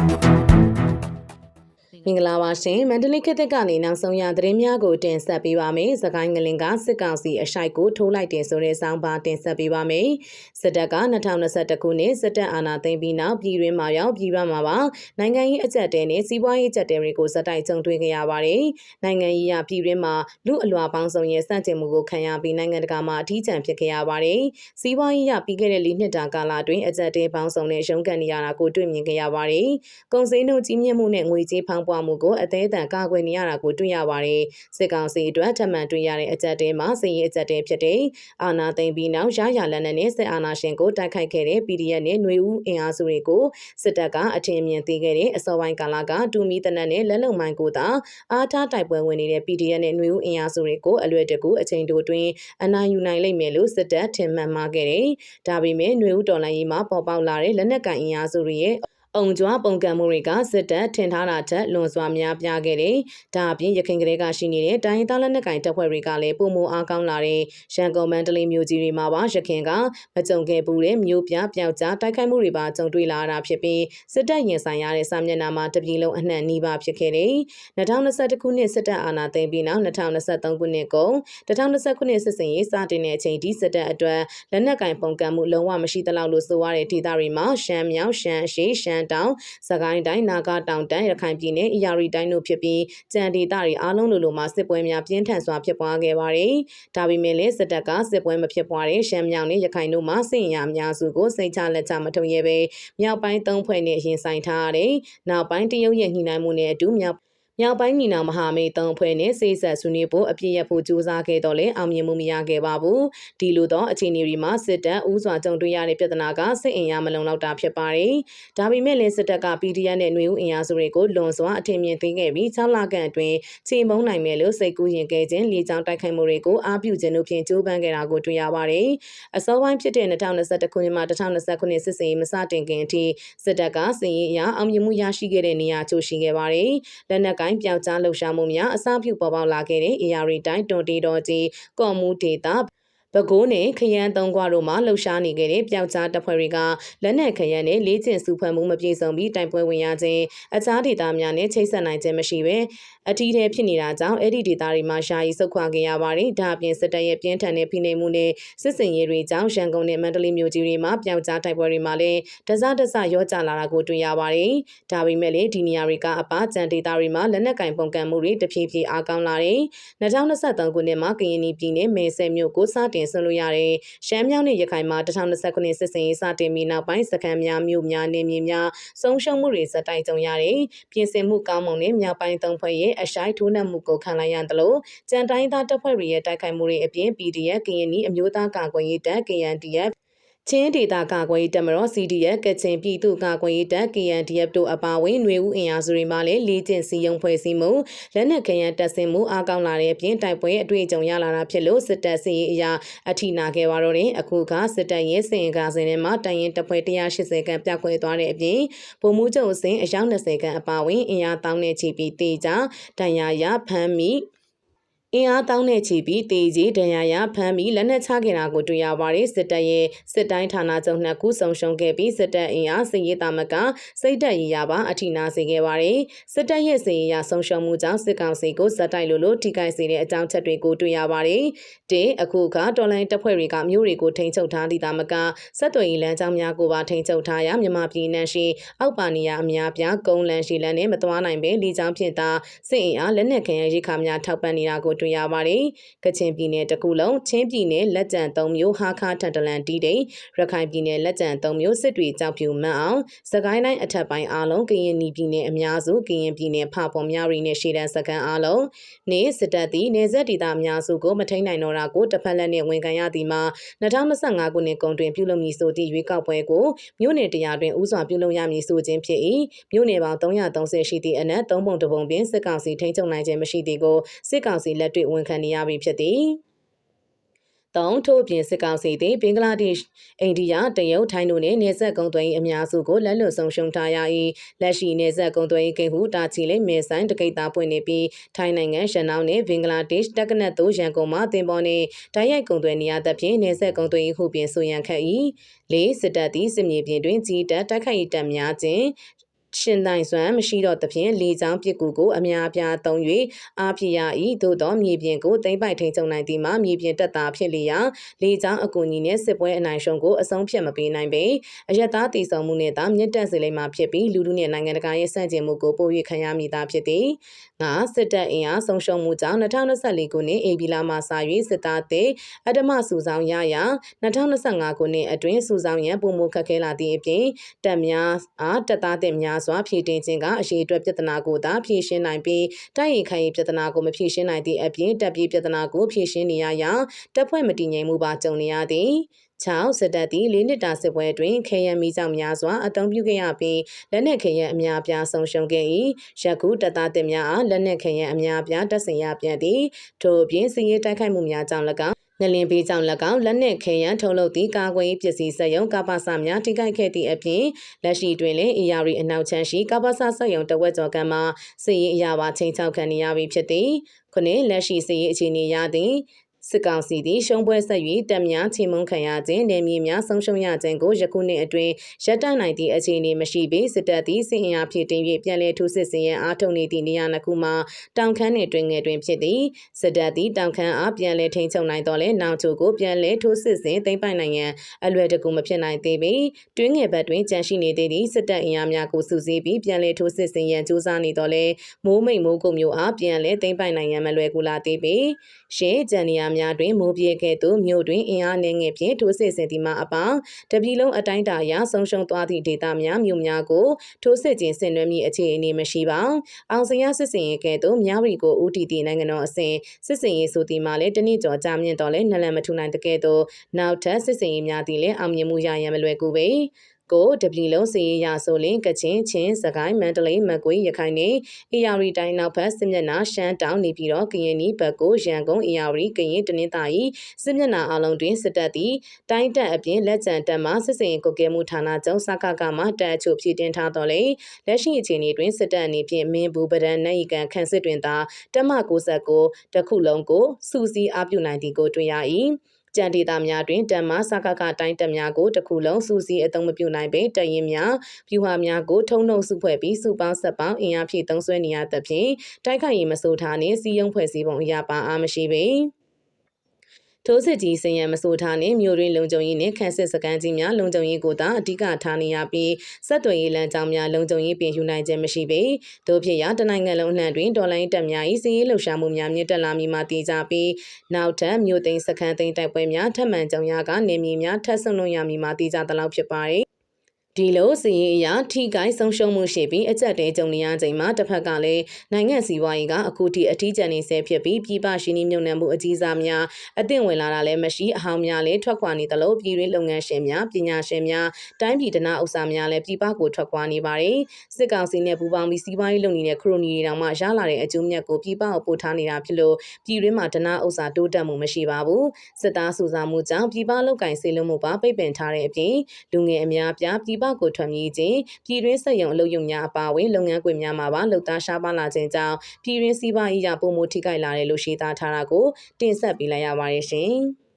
Thank you. မင်္ဂလာပါရှင်မန္တလေးခေတ်သစ်ကနေနောက်ဆုံးရသတင်းများကိုတင်ဆက်ပေးပါမယ်။စကိုင်းငလင်ကစစ်ကောင်စီအရှိုက်ကိုထိုးလိုက်တယ်ဆိုတဲ့စောင်းပါတင်ဆက်ပေးပါမယ်။စစ်တပ်က2021ခုနှစ်စစ်တပ်အာဏာသိမ်းပြီးနောက်ပြည်တွင်းမှာရောက်ပြည်ပမှာပါနိုင်ငံရေးအကြက်တဲနဲ့စီးပွားရေးအကြက်တဲတွေကိုစတိုက်ကြုံတွေ့ခဲ့ရပါတယ်။နိုင်ငံရေးအပြည်တွင်းမှာလူအလွာပေါင်းစုံရဲ့စန့်ကျင်မှုကိုခံရပြီးနိုင်ငံတကာမှာအထီးကျန်ဖြစ်ခဲ့ရပါတယ်။စီးပွားရေးအပြီးခဲ့တဲ့၄နှစ်တာကာလအတွင်းအကြက်တဲပေါင်းစုံနဲ့ရုန်းကန်နေရတာကိုတွေ့မြင်ခဲ့ရပါတယ်။ကုန်စည်နှုန်းကြီးမြင့်မှုနဲ့ငွေကြေးဖောင်းပွားမှုကိုအသေးအတန်ကာကွယ်နေရတာကိုတွေ့ရပါတယ်။စစ်ကောင်စီအတွက်ထပ်မံတွေ့ရတဲ့အကြက်တဲမှာစည်ရေးအကြက်တဲဖြစ်တဲ့အာနာသိမ့်ပြီးနောက်ရရလက်နက်နဲ့စစ်အာဏာရှင်ကိုတိုက်ခိုက်ခဲ့တဲ့ PDF နဲ့ຫນွေဦးအင်အားစုတွေကိုစစ်တပ်ကအထင်မြင်သိခဲ့တဲ့အစောပိုင်းကာလကတူမီတနက်နဲ့လက်လုံမိုင်းကိုသာအားထားတိုက်ပွဲဝင်နေတဲ့ PDF နဲ့ຫນွေဦးအင်အားစုတွေကိုအလွယ်တကူအချိန်တိုအတွင်းအနိုင်ယူနိုင်လိမ့်မယ်လို့စစ်တပ်ထင်မှတ်မှာခဲ့တယ်။ဒါပေမဲ့ຫນွေဦးတော်လိုင်းရေးမှာပေါ်ပေါက်လာတဲ့လက်နက်ကန်အင်အားစုတွေရဲ့ အုံကြွားပုံကံမှုတွေကစစ်တပ်ထင်ထားတာထက်လွန်စွာများပြားခဲ့တယ်။ဒါအပြင်ရခိုင်ကလေးကရှိနေတဲ့တိုင်းသားလက်နက်ကင်တပ်ဖွဲ့တွေကလည်းပုံမအားကောင်းလာတဲ့ရန်ကုန်မန္တလေးမြို့ကြီးတွေမှာပါရခင်ကမကြုံခဲ့ဘူးတဲ့မြို့ပြပျောက်ကြားတိုက်ခိုက်မှုတွေပါကြုံတွေ့လာတာဖြစ်ပြီးစစ်တပ်ရင်ဆိုင်ရတဲ့စာမျက်နှာမှာတပြည်လုံးအနှံ့နှီးပါဖြစ်ခဲ့တယ်။2021ခုနှစ်စစ်တပ်အာဏာသိမ်းပြီးနောက်2023ခုနှစ်ကုန်2020ခုနှစ်စစ်စင်ရေးစတင်တဲ့အချိန်ဒီစစ်တပ်အတွက်လက်နက်ကင်ပုံကံမှုလုံးဝမရှိသလောက်လို့ဆိုရတဲ့ဒေသတွေမှာရှမ်းမြောက်ရှမ်းရှေးရှမ်းတောင်စကိုင်းတိုင်းနာဂတောင်တန်းရခိုင်ပြည်နယ်အရာရီတိုင်းတို့ဖြစ်ပြီးကြံဒေသတွေအားလုံးလိုလိုမှာစစ်ပွဲများပြင်းထန်စွာဖြစ်ပွားခဲ့ပါတယ်။ဒါပေမဲ့လည်းစစ်တပ်ကစစ်ပွဲမဖြစ်ပွားတဲ့ရှမ်းမြောက်နဲ့ရခိုင်တို့မှာစစ်ရင်အများစုကိုစိတ်ချလက်ချမထုံရဲပဲမြောက်ပိုင်းသုံးဖွဲ့နဲ့ရင်ဆိုင်ထားရတယ်။နောက်ပိုင်းတရုတ်ရဲ့ညှိနှိုင်းမှုနဲ့အတူမြောက် မြောက်ပိုင်းညီနောင်မဟာမိတ်သုံးဖွဲ့နဲ့စိတ်ဆက်ဆွေးနွေးဖို့အပြည့်ရဖို့ကြိုးစားခဲ့တော့လဲအောင်မြင်မှုမရခဲ့ပါဘူး။ဒီလိုတော့အခြေအနေတွေမှာစစ်တပ်ဥစွာကြုံတွေ့ရတဲ့ပြဿနာကစစ်အင်အားမလုံလောက်တာဖြစ်ပါတယ်။ဒါပေမဲ့လည်းစစ်တပ်က PDF နဲ့ຫນွေဦးအင်အားစုတွေကိုလွန်စွာအထင်မြင်သိခဲ့ပြီး6လခန့်အတွင်းချိန်မုံနိုင်မယ်လို့စိတ်ကူးရင်ခဲ့ခြင်းလေကြောင်းတိုက်ခိုက်မှုတွေကိုအားပြုခြင်းတို့ဖြင့်ကြိုးပမ်းခဲ့တာကိုတွေ့ရပါတယ်။အစောပိုင်းဖြစ်တဲ့2021ခုနှစ်မှ2020ခုနှစ်စစ်စင်ရေးမစတင်ခင်အထိစစ်တပ်ကစင်ရေးအရာအောင်မြင်မှုရရှိခဲ့တဲ့နေရာချို့ရှိခဲ့ပါတယ်။လက်နက်ကင်ပျောက်ကြားလှုပ်ရှားမှုများအစပြုပေါ်ပေါက်လာခဲ့တဲ့ AR တိုင်းတွန်တီတော်ကြီးကော်မူဒေတာ ပဲခူးနဲ့ခရမ်းသုံးခွတို့မှာလှုပ်ရှားနေခဲ့တဲ့ပျောက်ကြားတပ်ဖွဲ့တွေကလက်နက်ခရမ်းနဲ့လေးကျင်စုဖွဲ့မှုမပြေဆုံးပြီးတိုင်ပွဲဝင်ရခြင်းအခြားဒေသများနဲ့ချိတ်ဆက်နိုင်ခြင်းမရှိဘဲအထီးထဲဖြစ်နေတာကြောင့်အဲ့ဒီဒေသတွေမှာရှားရီဆုတ်ခွာခဲ့ရပါတယ်။ဒါအပြင်စစ်တပ်ရဲ့ပြင်းထန်တဲ့ဖိနှိပ်မှုနဲ့စစ်စင်ရေးတွေကြောင့်ရန်ကုန်နဲ့မန္တလေးမြို့ကြီးတွေမှာပျောက်ကြားတိုက်ပွဲတွေမှာလည်းတစတစရောကြလာတာကိုတွေ့ရပါတယ်။ဒါပေမဲ့လည်းဒီနေရာတွေကအပကြံဒေသတွေမှာလက်နက်ကင်ပုံကံမှုတွေတဖြည်းဖြည်းအားကောင်းလာတယ်။2023ခုနှစ်မှာကရင်ပြည်နယ်မဲဆဲမြို့ကိုစတင်ဆွလို့ရတဲ့ရှမ်းမြောက်နဲ့ရခိုင်မှာ2020ခုနှစ်စစ်စင်ရေးစတင်ပြီးနောက်ပိုင်းစခန်းများမြို့များနေမြေများဆုံးရှုံးမှုတွေစတိုင်ကြုံရတယ်။ပြင်ဆင်မှုကောင်းမွန်တဲ့မြောက်ပိုင်းသုံးဖွဲ့ရဲ့အရှိုက်ထိုးနှက်မှုကိုခံလိုက်ရတယ်လို့ကြံတိုင်းသားတပ်ဖွဲ့တွေရဲ့တိုက်ခိုက်မှုတွေအပြင် PDF ကရင်နီအမျိုးသားကာကွယ်ရေးတပ် KNDF ချင်းဒေတာကာကွယ်ရေးတပ်မတော် CDF ကချင်ပြည်သူ့ကာကွယ်ရေးတပ် KNDF တို့အပါအဝင်ຫນွေဦးအင်အားစုတွေမှလည်းလေ့ကျင့်စည်းရုံးဖွဲ့စည်းမှုလက်နက်ခဲယမ်းတပ်ဆင်မှုအားကောင်းလာတဲ့အပြင်တိုက်ပွဲအတွေ့အကြုံရလာတာဖြစ်လို့စစ်တပ်စီရေးအရာအထိနာခဲ့ပါတော့တယ်အခုကစစ်တပ်ရဲ့စင်ကားစင်ထဲမှာတိုင်ရင်တပ်ဖွဲ့180ခန့်ပြခွဲသွားတဲ့အပြင်ဗိုလ်မှူးချုပ်အစင်အယောက်20ခန့်အပါအဝင်အင်အားတောင်းနဲ့ချီပြီးတေကြတန်ရာရဖမ်းမိ အင်အားတောင်းနဲ့ချီပြီးတေကြီးဒဏ်ရာရဖမ်းပြီးလက်နက်ချခဲ့တာကိုတွေ့ရပါတယ်စစ်တပ်ရဲ့စစ်တိုင်းဌာနချုပ်နှစ်ခုဆုံရှုံခဲ့ပြီးစစ်တပ်အင်အားစစ်ရေးတာမကစိတ်တက်ရရပါအထိနာစေခဲ့ပါတယ်စစ်တပ်ရဲ့စစ်ရေးရဆုံရှုံမှုကြောင့်စစ်ကောင်စီကိုဇက်တိုက်လို့လို့ထိခိုက်စေတဲ့အကြောင်းချက်တွေကိုတွေ့ရပါတယ်တင်းအခုကတော်လိုင်းတပ်ဖွဲ့တွေကမြို့တွေကိုထိန်းချုပ်ထားသည့်တာမကဆက်သွယ်ရေးလမ်းကြောင်းများကိုပါထိန်းချုပ်ထားရမြန်မာပြည်နယ်ရှိအောက်ပါနေရအများပြားကုန်းလန်းရှိလန်းနဲ့မသွားနိုင်ပဲလေကြောင်းဖြင့်သာစစ်အင်အားလက်နက်ခဲယမ်းရိခါများထောက်ပံ့နေတာကိုတွေ့ရပါတယ်။ကချင်ပြည်နယ်တကူလုံးချင်းပြည်နယ်လက်ကျန်၃မျိုးဟာခါထန်တလန်တီးတိန်ရခိုင်ပြည်နယ်လက်ကျန်၃မျိုးစစ်တွေကြောက်ဖြူမန်းအောင်စကိုင်းတိုင်းအထက်ပိုင်းအားလုံးကရင်ပြည်နယ်အများစုကရင်ပြည်နယ်ဖပေါ်များရီနဲ့ရှေ့တန်းစကန်အားလုံးနေစစ်တပ်သည်နေဆက်ဒေသအများစုကိုမထိန်နိုင်တော့တာကိုတစ်ဖက်လက်နဲ့ဝန်ခံရသည်မှာ2025ခုနှစ်ကုန်တွင်ပြုလုပ်မည်ဆိုသည့်ရွေးကောက်ပွဲကိုမြို့နယ်တရားတွင်ဥစွာပြုလုပ်ရမည်ဆိုခြင်းဖြစ်၏မြို့နယ်ပေါင်း330ရှိသည့်အနက်3ပုံတပုံပင်စစ်ကောင်စီထိန်းချုပ်နိုင်ခြင်းမရှိသည်ကိုစစ်ကောင်စီလက်တွေ့ဝန်ခံနေရပြီဖြစ်သည်တောင်းထို့ပြင်စစ်ကောင်စီသည်ဘင်္ဂလားဒေ့ရှ်အိန္ဒိယတရုတ်ထိုင်းတို့နှင့်နေဆက်ကုန်းသွင်းအများစုကိုလက်လွတ်ဆုံးရှုံးထားရ၏လက်ရှိနေဆက်ကုန်းသွင်းကိန်းဟုတာချီလေးမဲဆိုင်တကိတ်သားပွင့်နေပြီးထိုင်းနိုင်ငံရှန်နောင်းနှင့်ဘင်္ဂလားဒေ့ရှ်တက္ကနတ်တို့ရန်ကုန်မှတင်ပေါ်နှင့်တိုက်ရိုက်ကုန်းသွင်းနေရသဖြင့်နေဆက်ကုန်းသွင်းဟုပြင်ဆိုရန်ခက်၏လေးစစ်တပ်သည်စစ်မြေပြင်တွင်ကြီးတပ်တိုက်ခိုက်တပ်များခြင်း ရှင်တိုင်စွမ်းမရှိတော့သဖြင့်လေကြောင်းပစ်ကူကိုအများအပြားသုံး၍အားဖြစ်ရ၏သို့သောမြေပြင်ကိုသိမ့်ပိုက်ထိန်ချုပ်နိုင်သည်မှာမြေပြင်တက်တာဖြစ်လျာလေကြောင်းအကူအညီနှင့်စစ်ပွဲအနိုင်ရှုံကိုအဆုံးဖြတ်မပေးနိုင်ပေအယက်သားတည်ဆုံမှုနှင့်သာမြင့်တက်စေလိမ့်မှာဖြစ်ပြီးလူလူနှင့်နိုင်ငံတကာရဲ့စန့်ကျင်မှုကိုပို၍ခံရမည်သာဖြစ်သည်ငါစစ်တပ်အင်အားဆုံးရှုံးမှုကြောင့်2024ခုနှစ်ဧပြီလမှစ၍စစ်သားသည့်အတ္တမစုဆောင်ရရာ2025ခုနှစ်အတွင်းစုဆောင်ရန်ပုံမခက်ခဲလာသည့်အပြင်တပ်များအားတပ်သားသည့်များစွာဖြည့်တင်ခြင်းကအရေးအတွက်ပြဿနာကိုသာဖြည့်ရှင်းနိုင်ပြီးတိုက်ရင်ခိုင်ပြဿနာကိုမဖြည့်ရှင်းနိုင်သည့်အပြင်တပ်ပြေးပြဿနာကိုဖြည့်ရှင်းနေရရာတပ်ဖွဲ့မတည်ငြိမ်မှုပါကြုံနေရသည်6စစ်တပ်သည်လေးနှစ်တာစစ်ပွဲတွင်ခေယံမီကြောင့်များစွာအသုံးပြုခဲ့ရပြီးလက်နက်ခေယံအများပြားဆုံးရှုံးခဲ့၏ယခုတပ်သားတင်များအားလက်နက်ခေယံအများပြားတပ်ဆင်ရပြန်သည်ထို့အပြင်စီးရေးတိုက်ခိုက်မှုများကြောင့်၎င်း ငလင်ပေးကြောင့်၎င်းလက်နက်ခဲယံထုတ်လုပ်သည့်ကာကွယ်ရေးပစ္စည်းစက်ရုံကပ္ပစများထိခိုက်ခဲ့သည့်အပြင်လက်ရှိတွင်လည်းအရာရီအနောက်ချမ်းရှိကပ္ပစစက်ရုံတဝက်ကျော်ကမှစစ်ရေးအရာပါချိန်ချောက်ခံနေရပြီဖြစ်သည်ခုနှစ်လက်ရှိစစ်ရေးအခြေအနေရသည် စစ်ကောင်စီသည်ရှုံးပွဲဆက်၍တပ်များချေမှုန်းခံရခြင်းနယ်မြေများဆုံးရှုံးရခြင်းကိုယခုနှစ်အတွင်းရပ်တန့်နိုင်သည့်အခြေအနေမရှိပေစစ်တပ်သည်စစ်အင်အားဖြည့်တင်း၍ပြန်လည်ထိုးစစ်ဆင်ရန်အားထုတ်နေသည့်နေရာနှစ်ခုမှာတောင်ခမ်းနှင့်တွင်ငယ်တွင်ဖြစ်သည်စစ်တပ်သည်တောင်ခမ်းအားပြန်လည်ထိန်းချုပ်နိုင်တော့လဲနောက်ချို့ကိုပြန်လည်ထိုးစစ်ဆင်သိမ်းပိုက်နိုင်ရန်အလွယ်တကူမဖြစ်နိုင်သေးပေတွင်းငယ်ဘက်တွင်ကြန့်ရှိနေသေးသည့်စစ်တပ်အင်အားများကိုစုစည်းပြီးပြန်လည်ထိုးစစ်ဆင်ရန်ကြိုးစားနေတော့လဲမိုးမိတ်မိုးကုတ်မျိုးအားပြန်လည်သိမ်းပိုက်နိုင်ရန်မလွယ်ကူလာသေးပေရှေ့ဂျန်နီယာများတွင်မိုးပြေခဲ့သူမြို့တွင်အင်အားနှင်းငယ်ဖြင့်ထိုးစစ်ဆင်သည်မှအပေါင်းတပြည်လုံးအတိုင်းတာအရဆုံးရှုံးသွားသည့်ဒေသများမြို့များကိုထိုးစစ်ခြင်းဆင်နွှဲမည့်အခြေအနေမရှိပါအောင်စင်ရစစ်စင်ရေးကဲ့သို့မြဝတီကိုဦးတည်သည့်နိုင်ငံတော်အစဉ်စစ်စင်ရေးဆိုသည်မှာလည်းတနည်းကျော်ကြာမြင့်တော်လဲနလန်မထူနိုင်တဲ့ကဲ့သို့နောက်ထပ်စစ်စင်ရေးများသည်လည်းအောင်မြင်မှုရရန်မလွယ်ကူပေ ကိုတပြည်လုံးစီရေးရဆိုလင်ကချင်ချင်းစကိုင်းမန္တလေးမကွေးရခိုင်နဲ့အေရဝတီတိုင်းနောက်ဘက်စစ်မျက်နှာရှမ်းတောင်နေပြည်တော်ကရင်နီဘက်ကိုရန်ကုန်အေရဝတီကရင်တနင်္သာရီစစ်မျက်နှာအလုံးတွင်စစ်တပ်သည်တိုင်းတပ်အပြင်လက်ကျန်တပ်မှစစ်စင်ကိုကဲမှုဌာနချုပ်စကကမှတပ်အချို့ဖြည့်တင်ထားတော်လေလက်ရှိအခြေအနေတွင်စစ်တပ်အနေဖြင့်မင်းဘူးပဒံနိုင်ကန်ခန့်စစ်တွင်သာတပ်မ69တခုလုံးကိုစူးစီးအပြုနိုင်သည်ကိုတွေ့ရ၏ ကြံဒေတာများတွင်တမ္မစကကတိုင်းတပ်များကိုတစ်ခုလုံးစုစည်းအသုံးမပြုနိုင်ပေတရင်များဖြူဟာများကိုထုံနှုတ်စုဖွဲ့ပြီးစုပေါင်းဆက်ပေါင်းအင်အားဖြည့်သုံးဆွဲနေရသဖြင့်တိုက်ခိုက်ရေးမဆိုးထားနှင့်စီယုံဖွဲ့စည်းပုံအရာပါအားမရှိပေ ထိုးစစ်ကြီးစင်ရန်မဆိုထားနှင့်မြို့ရင်းလုံခြုံရေးနှင့်ခန့်စစ်စကန်ကြီးများလုံခြုံရေးကိုသာအဓိကထားနေရပြီးဆက်သွယ်ရေးလမ်းကြောင်းများလုံခြုံရေးပြင်ယူနိုင်ခြင်းမရှိပေ။သို့ဖြစ်ရာတနိုင်ငံလုံးနှံတွင်ဒေါ်လာရင်းတပ်များ၏စီးရေးလှုပ်ရှားမှုများမြင့်တက်လာမည်မှာတည်ကြပြီးနောက်ထပ်မြို့သိမ်းစခန်းသိမ်းတိုက်ပွဲများထပ်မံကြုံရကနေမြေများထပ်ဆုံလွန်ရမည်မှာတည်ကြသလောက်ဖြစ်ပါသည် ဒီလိုစီရင်အရာထိကိုင်းဆုံးရှုံးမှုရှိပြီးအကြက်တဲကြုံနေရချိန်မှာတစ်ဖက်ကလည်းနိုင်ငံစီးပွားရေးကအခုထိအထီးကျန်နေဆဲဖြစ်ပြီးပြည်ပရှင်နှီးမြုံနှံမှုအကြီးစားများအသင့်ဝင်လာတာလည်းမရှိအဟောင်းများလည်းထွက်ခွာနေသလိုပြည်တွင်းလုပ်ငန်းရှင်များပညာရှင်များတိုင်းပြည်ဒနာဥစ္စာများလည်းပြည်ပကိုထွက်ခွာနေပါတယ်စစ်ကောင်စီနဲ့ပူးပေါင်းပြီးစီးပွားရေးလုပ်နေတဲ့ခရိုနီတွေတောင်မှရလာတဲ့အကျိုးမြတ်ကိုပြည်ပကိုပို့ထားနေတာဖြစ်လို့ပြည်တွင်းမှာဒနာဥစ္စာတိုးတက်မှုမရှိပါဘူးစစ်သားစုဆောင်မှုကြောင့်ပြည်ပလောက်ကင်ဆေးလုံးမှုပါပိတ်ပင်ထားတဲ့အပြင်လူငယ်အများပြားပြည်ပကိုထွက်မြေးခြင်းပြည်တွင်းစက်ရုံအလုပ်ရုံများအပါအဝင်လုပ်ငန်းခွင်များမှာပါလှုပ်သားရှားပါလာခြင်းကြောင့်ပြည်တွင်းစီးပွားရေးရပုံမှုထိခိုက်လာတယ်လို့ရှင်းသားထားတာကိုတင်ဆက်ပေးလိုက်ရပါတယ်ရှင်။